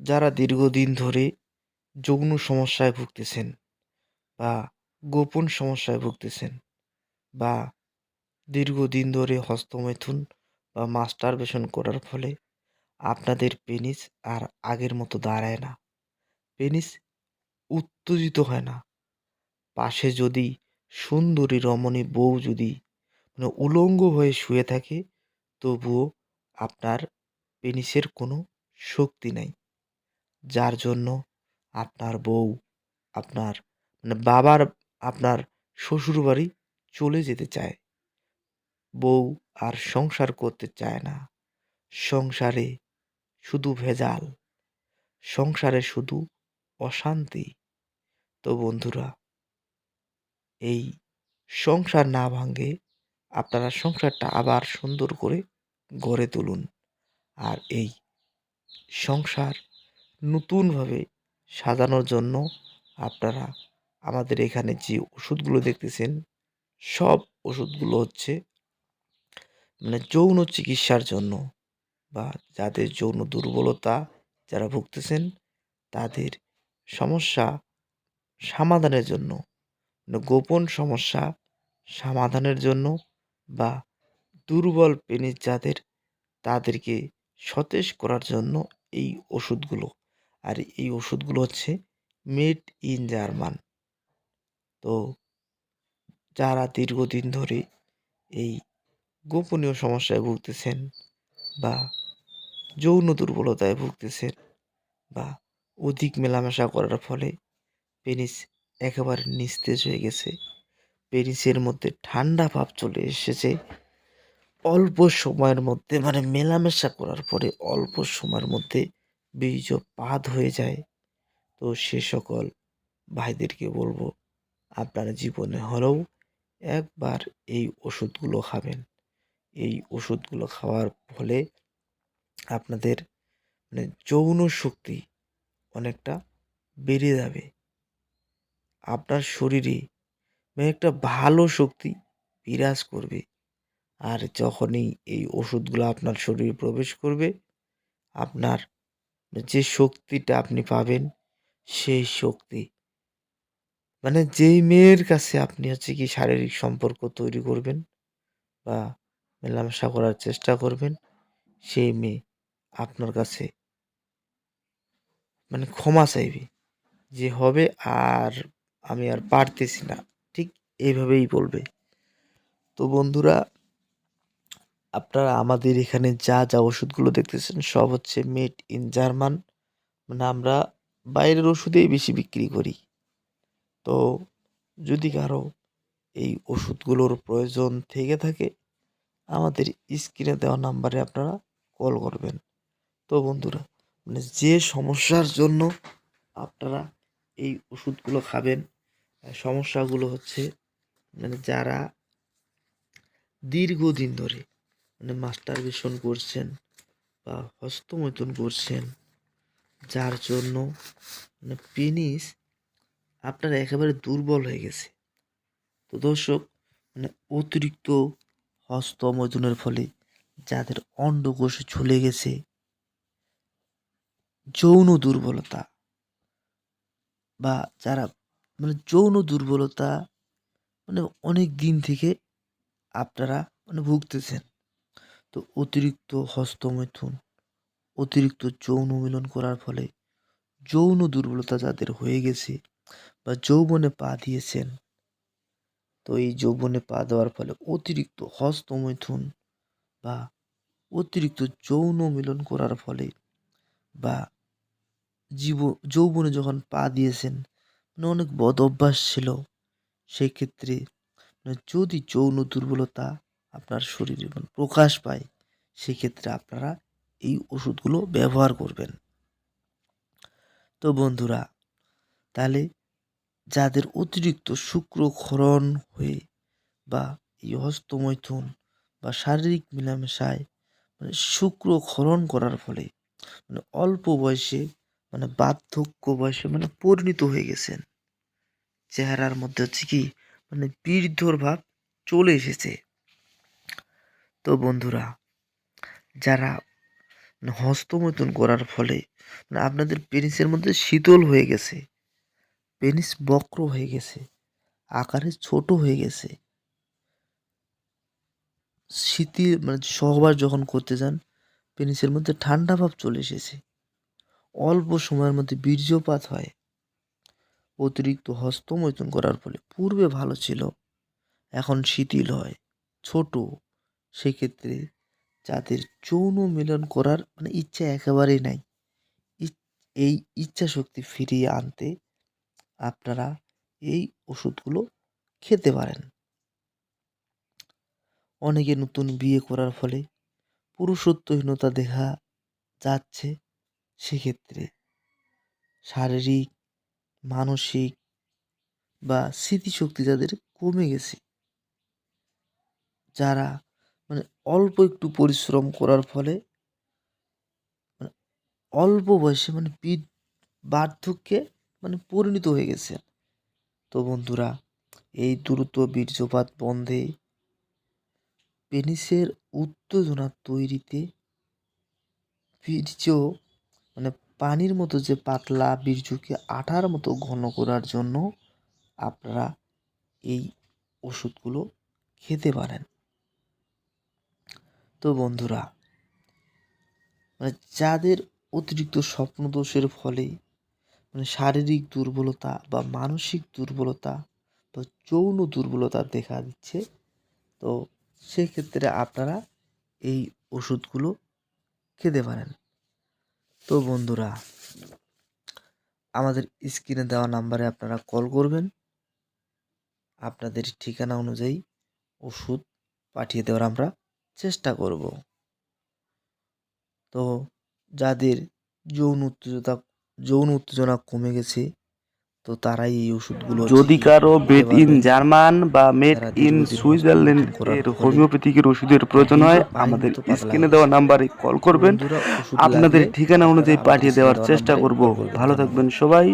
যারা দীর্ঘদিন ধরে যৌন সমস্যায় ভুগতেছেন বা গোপন সমস্যায় ভুগতেছেন বা দীর্ঘদিন ধরে হস্তমৈথুন বা মাস্টারবেশন করার ফলে আপনাদের পেনিস আর আগের মতো দাঁড়ায় না। পেনিস উত্তেজিত হয় না। পাশে যদি সুন্দরী রমণী বউ যদি মানে উলঙ্গ হয়ে শুয়ে থাকে, তবুও আপনার পেনিসের কোনো শক্তি নাই। যার জন্য আপনার বউ, আপনার মানে বাবার, আপনার শ্বশুরবাড়ি চলে যেতে চায়। বউ আর সংসার করতে চায় না। সংসারে শুধু ভেজাল। সংসারে শুধু অশান্তি। তো বন্ধুরা, এই সংসার না ভাঙে আপনারা সংসারটা আবার সুন্দর করে গড়ে তুলুন। আর এই সংসার নতুনভাবে সাজানোর জন্য আপনারা আমাদের এখানে যে ওষুধগুলো দেখতেছেন, সব ওষুধগুলো হচ্ছে মানে যৌন চিকিৎসার জন্য বা যাদের যৌন দুর্বলতা যারা ভুগতেছেন, তাদের সমস্যা সমাধানের জন্য মানে গোপন সমস্যা সমাধানের জন্য বা দুর্বল পেনিস যাদের, তাদেরকে সতেজ করার জন্য এই ওষুধগুলো আর এই ওষুধগুলো হচ্ছে মেড ইন জার্মান তো যারা দীর্ঘদিন ধরে এই গোপনীয় সমস্যায় ভুগতেছেন বা যৌন দুর্বলতায় ভুগতেছেন বা অধিক মেলামেশা করার ফলে পেনিস একেবারে নিস্তেজ হয়ে গেছে, পেনিসের মধ্যে ঠান্ডা ভাব চলে এসেছে। অল্প সময়ের মধ্যে মানে মেলামেশা করার পরে অল্প সময়ের মধ্যে বীর্যপাত হয়ে যায়। তো সে সকল ভাইদেরকে বলব, আপনারা জীবনে হলেও একবার এই ওষুধগুলো খাবেন। এই ওষুধগুলো খাওয়ার ফলে আপনাদের মানে যৌন শক্তি অনেকটা বেড়ে যাবে। আপনার শরীরে মানে একটা ভালো শক্তি বিরাজ করবে। আর যখনই এই ওষুধগুলো আপনার শরীরে প্রবেশ করবে, আপনার যে শক্তিটা আপনি পাবেন, সেই শক্তি। মানে যেই মেয়ের কাছে আপনি হচ্ছে কি শারীরিক সম্পর্ক তৈরি করবেন বা মেলামেশা করার চেষ্টা করবেন, সেই মেয়ে আপনার কাছে মানে ক্ষমা চাইবে যে হবে আর আমি আর পারতেছি না। ঠিক এইভাবেই বলবে। তো বন্ধুরা আপনারা আমাদের এখানে যা যা ওষুধগুলো দেখতেছেন সব হচ্ছে মেড ইন জার্মান মানে আমরা বাইরের ওষুধেই বেশি বিক্রি করি। তো যদি কারও এই ওষুধগুলোর প্রয়োজন থেকে থাকে, আমাদের স্ক্রিনে দেওয়া নাম্বারে আপনারা কল করবেন। তো বন্ধুরা মানে যে সমস্যার জন্য আপনারা এই ওষুধগুলো খাবেন সমস্যাগুলো হচ্ছে মানে যারা দীর্ঘদিন ধরে মানে মাস্টারবেশন করছেন বা হস্তমৈথুন করছেন। যার জন্য মানে পেনিস আপনার একেবারে দুর্বল হয়ে গেছে। তো দর্শক মানে অতিরিক্ত হস্তমৈথুনের ফলে যাদের অন্ডকোষ ঝুলে গেছে, যৌন দুর্বলতা বা যারা মানে যৌন দুর্বলতা মানে অনেক দিন থেকে আপনারা মানে ভুগতেছেন। তো অতিরিক্ত হস্তমৈথুন, অতিরিক্ত যৌন মিলন করার ফলে যৌন দুর্বলতা যাদের হয়ে গেছে বা যৌবনে পা দিয়েছেন, তো এই যৌবনে পা দেওয়ার ফলে অতিরিক্ত হস্তমৈথুন বা অতিরিক্ত যৌন মিলন করার ফলে বা জীব, যৌবনে যখন পা দিয়েছেন মানে অনেক বদ অভ্যাস ছিল, সেই ক্ষেত্রে মানে যদি যৌন দুর্বলতা আপনার শরীরে প্রকাশ পায়, সেক্ষেত্রে আপনারা এই ওষুধগুলো ব্যবহার করবেন। তো বন্ধুরা, তাহলে যাদের অতিরিক্ত শুক্রক্ষরণ হয়ে বা এই হস্তমৈথুন বা শারীরিক মেলামেশায় মানে শুক্রক্ষরণ করার ফলে মানে অল্প বয়সে মানে বার্ধক্য বয়সে মানে পরিণত হয়ে গেছেন। চেহারার মধ্যে হচ্ছে কি মানে বীর্ধর ভাব চলে এসেছে। তো বন্ধুরা, যারা হস্তমৈথুন করার ফলে আপনাদের পেনিসের মধ্যে শীতল হয়ে গেছে, পেনিস বক্র হয়ে গেছে, আকারে ছোট হয়ে গেছে শীতল মানে সহবাস যখন করতে যান, পেনিসের মধ্যে ঠান্ডা ভাব চলে এসেছে। অল্প সময়ের মধ্যে বীর্যপাত হয়। অতিরিক্ত হস্তমৈথুন করার ফলে পূর্বে ভালো ছিল, এখন শিথিল হয়, ছোট। সেক্ষেত্রে যাদের যৌন মিলন করার মানে ইচ্ছা একেবারেই নাই। এই ইচ্ছা শক্তি ফিরিয়ে আনতে আপনারা এই ওষুধগুলো খেতে পারেন। অনেকে নতুন বিয়ে করার ফলে পুরুষত্বহীনতা দেখা যাচ্ছে সেক্ষেত্রে। শারীরিক, মানসিক বা স্মৃতিশক্তি যাদের কমে গেছে। যারা মানে অল্প একটু পরিশ্রম করার ফলে মানে অল্প বয়সে মানে বীর বার্ধক্যে মানে পরিণত হয়ে গেছে তো বন্ধুরা, এই দ্রুত বীর্যপাত বন্ধে পেনিসের উত্তেজনা তৈরিতে বীর্য মানে পানির মতো যে পাতলা বীর্যকে আঠার মতো ঘন করার জন্য আপনারা এই ওষুধগুলো খেতে পারেন। তো বন্ধুরা মানে যাদের অতিরিক্ত স্বপ্নদোষের ফলে মানে শারীরিক দুর্বলতা বা মানসিক দুর্বলতা বা যৌন দুর্বলতা দেখা দিচ্ছে, তো সেক্ষেত্রে আপনারা এই ওষুধগুলো খেতে পারেন। তো বন্ধুরা, আমাদের স্ক্রিনে দেওয়া নাম্বারে আপনারা কল করবেন। আপনাদের ঠিকানা অনুযায়ী ওষুধ পাঠিয়ে দেওয়ার আমরা চেষ্টা করব। তো যাদের যৌন উত্তেজনা যৌন উত্তেজনা কমে গেছে তো তারাই এই ওষুধগুলো যদি কারও মেড ইন জার্মান বা মেড ইন সুইজারল্যান্ড এর হোমিওপ্যাথিকের ওষুধের প্রয়োজন হয় আমাদের স্ক্রিনে দেওয়া নাম্বারে কল করবেন। আপনাদের ঠিকানা অনুযায়ী পাঠিয়ে দেওয়ার চেষ্টা করব। ভালো থাকবেন সবাই।